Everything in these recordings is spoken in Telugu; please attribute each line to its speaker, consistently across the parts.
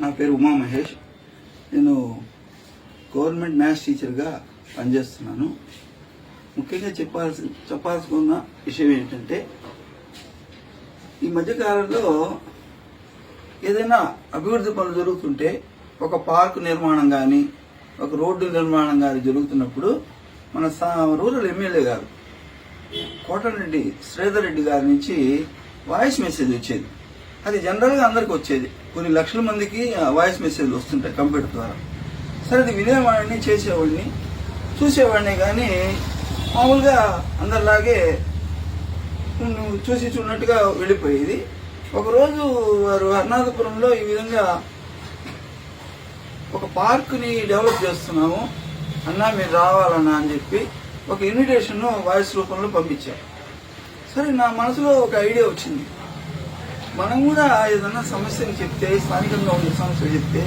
Speaker 1: నా పేరు ఉమా మహేష్. నేను గవర్నమెంట్ మ్యాథ్స్ టీచర్గా పనిచేస్తున్నాను. ముఖ్యంగా చెప్పాల్సి చెప్పాల్సుకున్న విషయం ఏంటంటే ఈ మధ్యకాలంలో ఏదైనా అభివృద్ధి పనులు జరుగుతుంటే ఒక పార్క్ నిర్మాణం కానీ ఒక రోడ్డు నిర్మాణం కానీ జరుగుతున్నప్పుడు మన రూరల్ ఎమ్మెల్యే గారు కోటరెడ్డి శ్రీధర్ రెడ్డి గారి నుంచి వాయిస్ మెసేజ్ వచ్చేది. అది జనరల్గా అందరికి వచ్చేది. కొన్ని లక్షల మందికి ఆ వాయిస్ మెసేజ్లు వస్తుంటాయి కంప్యూటర్ ద్వారా. సరే అది వినేవాడిని చేసేవాడిని చూసేవాడిని కానీ మామూలుగా అందరిలాగే నువ్వు చూసి చూడనట్టుగా వెళ్ళిపోయేది. ఒకరోజు వారు అర్నాథపురంలో ఈ విధంగా ఒక పార్క్ని డెవలప్ చేస్తున్నాము అన్నా మీరు రావాలన్నా అని చెప్పి ఒక ఇన్విటేషన్ను వాయిస్ రూపంలో పంపించారు. సరే నా మనసులో ఒక ఐడియా వచ్చింది. మనం కూడా ఏదన్నా సమస్యను చెప్తే స్థానికంగా ఉండే సమస్యలు చెప్తే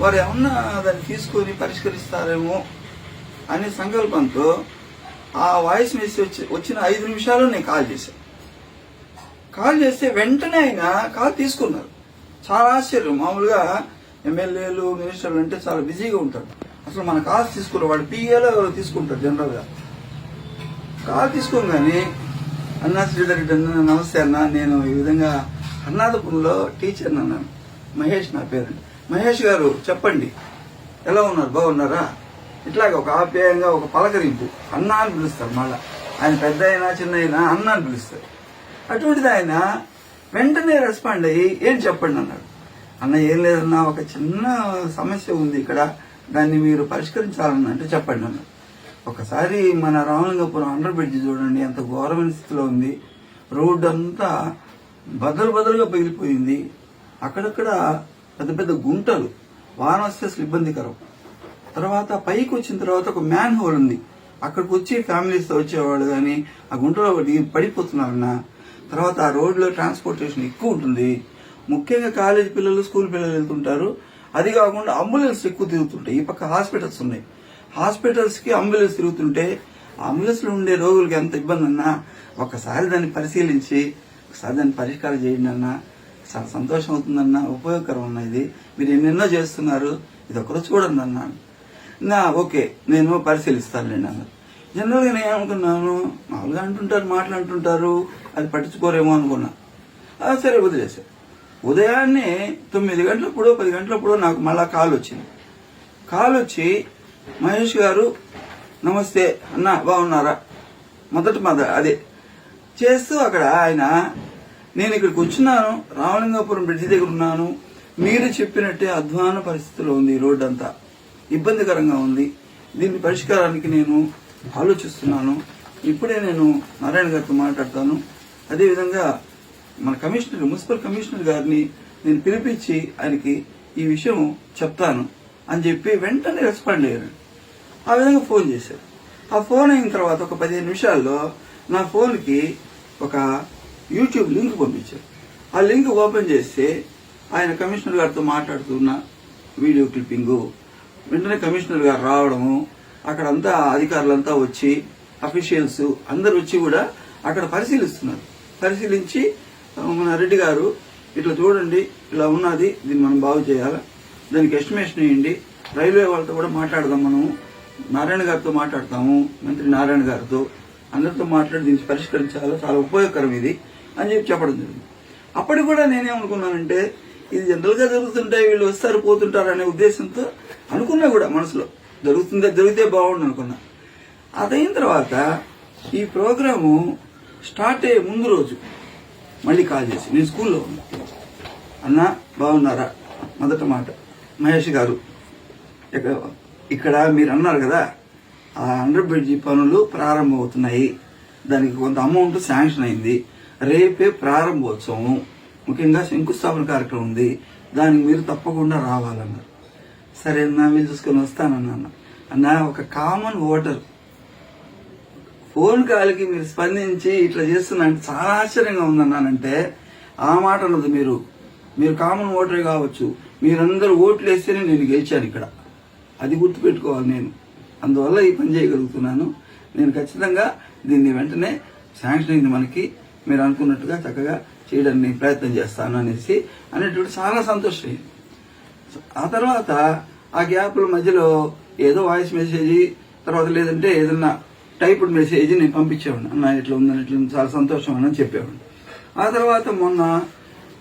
Speaker 1: వారు ఏమన్నా దాన్ని తీసుకొని పరిష్కరిస్తారేమో అనే సంకల్పంతో ఆ వాయిస్ మెసేజ్ వచ్చిన ఐదు నిమిషాలు నేను కాల్ చేశాను కాల్ చేస్తే వెంటనే ఆయన కాల్ తీసుకున్నారు. చాలా ఆశ్చర్యం. మామూలుగా ఎమ్మెల్యేలు మినిస్టర్లు అంటే చాలా బిజీగా ఉంటారు. అసలు మన కాల్ తీసుకున్నారు వాడు పిఏలో తీసుకుంటారు జనరల్గా. కాల్ తీసుకోగానే అన్నా శ్రీధర్ రెడ్డి అన్న నమస్తే అన్న నేను ఈ విధంగా అన్నాదపురంలో టీచర్ అన్నాను మహేష్ నా పేరు మహేష్ గారు చెప్పండి. ఎలా ఉన్నారు? బాగున్నారా? ఇట్లాగ ఒక ఆప్యాయంగా ఒక పలకరింపు. అన్న అని పిలుస్తారు మళ్ళా. ఆయన పెద్ద అయినా చిన్న అయినా అన్న అని పిలుస్తారు. అటువంటిది ఆయన వెంటనే రెస్పాండ్ అయ్యి ఏం చెప్పండి అన్నాడు. అన్న ఏం లేదన్నా ఒక చిన్న సమస్య ఉంది ఇక్కడ. దాన్ని మీరు పరిష్కరించాలన్న అంటే చెప్పండి అన్నాడు. ఒకసారి మన రామలింగపురం అండర్ బ్రిడ్జ్ చూడండి ఎంత ఘోరమైన స్థితిలో ఉంది. రోడ్డు అంతా బదలు బదలుగా పగిలిపోయింది. అక్కడక్కడ పెద్ద పెద్ద గుంటలు వాన వస్తే అసలు ఇబ్బందికరం. తర్వాత పైకి వచ్చిన తర్వాత ఒక మ్యాన్ హోల్ ఉంది. అక్కడికి వచ్చి ఫ్యామిలీస్ వచ్చేవాడు వచ్చేవాళ్ళు కానీ ఆ గుంటలో దిగి పడిపోతున్నారన్న. తర్వాత ఆ రోడ్లో ట్రాన్స్పోర్టేషన్ ఎక్కువ ఉంటుంది. ముఖ్యంగా కాలేజ్ పిల్లలు స్కూల్ పిల్లలు వెళ్తుంటారు. అది కాకుండా అంబులెన్స్ ఎక్కువ తిరుగుతుంటాయి. ఈ పక్క హాస్పిటల్స్ ఉన్నాయి. హాస్పిటల్స్కి అంబులెన్స్ తిరుగుతుంటే అంబులెన్స్లో ఉండే రోగులకి ఎంత ఇబ్బంది అన్నా ఒకసారి దాన్ని పరిశీలించి ఒకసారి దాన్ని పరిష్కారం చేయండి అన్నా. చాలా సంతోషం అవుతుందన్న. ఉపయోగకరం అన్న ఇది. మీరు ఎన్నెన్నో చేస్తున్నారు. ఇది ఒకరోజు చూడండి అన్నాను నా ఓకే నేను పరిశీలిస్తానులేండి అన్నారు జనరల్గా నేను ఏమనుకున్నాను? మామూలుగా అంటుంటారు మాటలు అంటుంటారు అది పట్టించుకోరేమో అనుకున్నా. సరే వదిలేసా. ఉదయాన్నే తొమ్మిది గంటలప్పుడు పది గంటలప్పుడు నాకు మళ్ళా కాల్ వచ్చింది. కాల్ వచ్చి మహేష్ గారు నమస్తే అన్న బాగున్నారా? మొదటి మద అదే. చేస్తూ అక్కడ ఆయన నేను ఇక్కడికి వచ్చినాను రామలింగాపురం బ్రిడ్జి దగ్గర ఉన్నాను. మీరు చెప్పినట్టే అధ్వాన పరిస్థితిలో ఉంది ఈ రోడ్డు అంతా. ఇబ్బందికరంగా ఉంది. దీని పరిష్కారానికి నేను ఆలోచిస్తున్నాను. ఇప్పుడే నేను నారాయణ గారితో మాట్లాడతాను. అదేవిధంగా మన కమిషనర్ మున్సిపల్ కమిషనర్ గారిని నేను పిలిపించి ఆయనకి ఈ విషయం చెప్తాను అని చెప్పి వెంటనే రెస్పాండ్ అయ్యారు. ఆ విధంగా ఫోన్ చేశారు. ఆ ఫోన్ అయిన తర్వాత ఒక పదిహేను నిమిషాల్లో నా ఫోన్కి ఒక యూట్యూబ్ లింక్ పంపించారు. ఆ లింక్ ఓపెన్ చేస్తే ఆయన కమిషనర్ గారితో మాట్లాడుతున్న వీడియో క్లిప్పింగు వెంటనే కమిషనర్ గారు రావడము అక్కడ అంతా అధికారులంతా వచ్చి అఫీషియల్స్ అందరు వచ్చి కూడా అక్కడ పరిశీలిస్తున్నారు. పరిశీలించి మన రెడ్డి గారు ఇట్లా చూడండి ఇలా ఉన్నది దీన్ని మనం బాగు చేయాలి? దానికి ఎస్టిమేషన్ ఇవ్వండి. రైల్వే వాళ్ళతో కూడా మాట్లాడదాం మనము. నారాయణ గారితో మాట్లాడతాము మంత్రి నారాయణ గారితో. అందరితో మాట్లాడి దీన్ని పరిష్కరించాలి చాలా ఉపయోగకరం ఇది అని చెప్పి చెప్పడం జరిగింది. అప్పటికి కూడా నేనేమనుకున్నానంటే ఇది జనరల్గా జరుగుతుంటే వీళ్ళు వస్తారు పోతుంటారు అనే ఉద్దేశంతో అనుకున్నా కూడా మనసులో. జరుగుతుందే జరిగితే బాగుండు అనుకున్నా. అదైన తర్వాత ఈ ప్రోగ్రాము స్టార్ట్ అయ్యే ముందు రోజు మళ్ళీ కాల్ చేసి నేను స్కూల్లో ఉన్నా. అన్నా బాగున్నారా? మొదట మాట. మహేష్ గారు ఇక్కడ మీరు అన్నారు కదా ఆ అండర్ బ్రిడ్జి పనులు ప్రారంభమవుతున్నాయి. దానికి కొంత అమౌంట్ శాంక్షన్ అయింది. రేపే ప్రారంభోత్సవం. ముఖ్యంగా శంకుస్థాపన కార్యక్రమం ఉంది. దానికి మీరు తప్పకుండా రావాలన్నారు సరే నా మీరు చూసుకొని వస్తానన్నా అన్న. ఒక కామన్ ఓటర్ ఫోన్ కాల్కి మీరు స్పందించి ఇట్లా చేస్తున్నా అంటే చాలా ఆశ్చర్యంగా ఉందన్నానంటే ఆ మాట అన్నది మీరు. మీరు కామన్ ఓటరే కావచ్చు. మీరందరూ ఓట్లు వేస్తేనే నేను గెలిచాను ఇక్కడ. అది గుర్తుపెట్టుకోవాలి నేను. అందువల్ల ఈ పని చేయగలుగుతున్నాను. నేను ఖచ్చితంగా దీన్ని వెంటనే శాంక్షన్ అయింది మనకి. మీరు అనుకున్నట్టుగా చక్కగా చేయడానికి నేను ప్రయత్నం చేస్తాను అనేసి అనేటువంటి చాలా సంతోషం. ఆ తర్వాత ఆ గ్యాప్ల మధ్యలో ఏదో వాయిస్ మెసేజ్ తర్వాత లేదంటే ఏదన్నా టైప్డ్ మెసేజ్ నేను పంపించేవాడిని. అన్న ఇట్లా ఉందని ఇట్లా చాలా సంతోషం అని చెప్పేవాడిని. ఆ తర్వాత మొన్న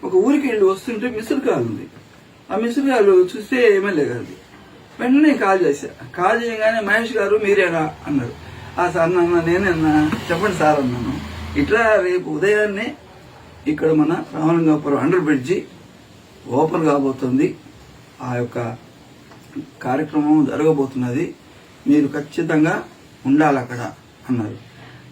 Speaker 1: ఒక ఊరికి వెళ్ళి వస్తుంటే మిస్డ్ కాల్ ఉంది. ఆ మిస్డ్ కాల్ చూస్తే ఎమ్మెల్యే గారిది. వెంటనే కాల్ చేశా. కాల్ చేయగానే మహేష్ గారు మీరేనా అన్నారు. ఆ సార్ నాన్న నేనన్నా అన్నా చెప్పండి సార్ అన్నాను. ఇట్లా రేపు ఉదయాన్నే ఇక్కడ మన రామలింగాపురం అండర్ బ్రిడ్జి ఓపెన్ కాబోతుంది. ఆ యొక్క కార్యక్రమం జరగబోతున్నది. మీరు ఖచ్చితంగా ఉండాలి అక్కడ అన్నారు.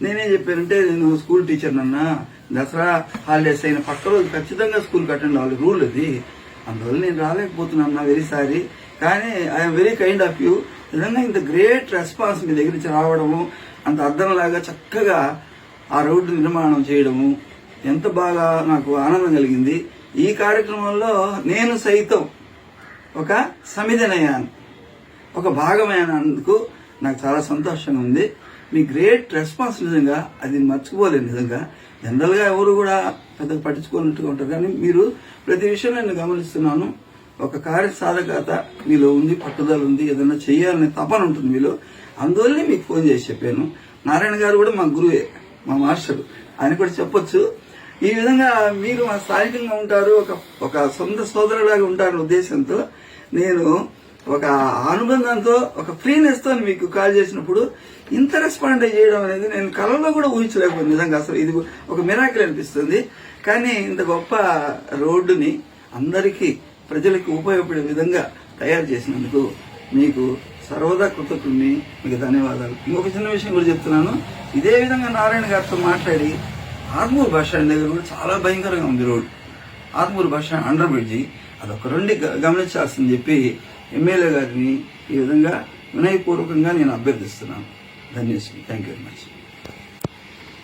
Speaker 1: నేనేం చెప్పానంటే నేను స్కూల్ టీచర్నన్నా దసరా హాలిడేస్ అయిన పక్క రోజు ఖచ్చితంగా స్కూల్ అటెండ్ అవ్వాలి రూల్ అది. అందువల్ల నేను రాలేకపోతున్నాను వెరీ సారీ. కానీ I'm very kind of you నిజంగా ఇంత గ్రేట్ రెస్పాన్స్ మీ దగ్గర నుంచి రావడము అంత అర్థంలాగా చక్కగా ఆ రోడ్డు నిర్మాణం చేయడము ఎంత బాగా నాకు ఆనందం కలిగింది. ఈ కార్యక్రమంలో నేను సైతం ఒక సమిధనయ్యాను ఒక భాగమైనందుకు నాకు చాలా సంతోషంగా ఉంది. మీ గ్రేట్ రెస్పాన్స్ నిజంగా అది మర్చిపోలేదు నిజంగా. జనరల్గా ఎవరు కూడా పెద్దగా పట్టించుకోనట్టుగా ఉంటారు. కానీ మీరు ప్రతి విషయంలో నేను గమనిస్తున్నాను. ఒక కార్య సాధకత మీలో ఉంది పట్టుదల ఉంది ఏదైనా చేయాలనే తపన ఉంటుంది మీలో. అందువల్లనే మీకు ఫోన్ చేసి చెప్పాను. నారాయణ గారు కూడా మా గురువే మా మాస్టర్. ఆయన కూడా చెప్పొచ్చు. ఈ విధంగా మీరు మా స్థానికంగా ఉంటారు ఒక ఒక సొంత సోదరులాగా ఉంటారనే ఉద్దేశంతో నేను ఒక అనుబంధంతో ఒక ఫ్రీనెస్తో మీకు కాల్ చేసినప్పుడు ఇంత రెస్పాండ్ చేయడం అనేది నేను కలలో కూడా ఊహించలేకపోయింది నిజంగా. అసలు ఇది ఒక మిరాకిల్ అనిపిస్తుంది. కానీ ఇంత గొప్ప రోడ్డుని అందరికీ ప్రజలకు ఉపయోగపడే విధంగా తయారు చేసినందుకు మీకు సర్వదా కృతజ్ఞుని మీకు ధన్యవాదాలు. ఇంకొక చిన్న విషయం కూడా చెప్తున్నాను. ఇదే విధంగా నారాయణ గారితో మాట్లాడి ఆర్మూర్ బస్ స్టాండ్ దగ్గర కూడా చాలా భయంకరంగా ఉంది road. Armoor bus stand under bridge. అదొక రెండు గ- గమనించాల్సింది చెప్పి ఎమ్మెల్యే గారిని ఈ విధంగా వినయపూర్వకంగా నేను అభ్యర్థిస్తున్నాను. ధన్యవాదాలు. Thank you very much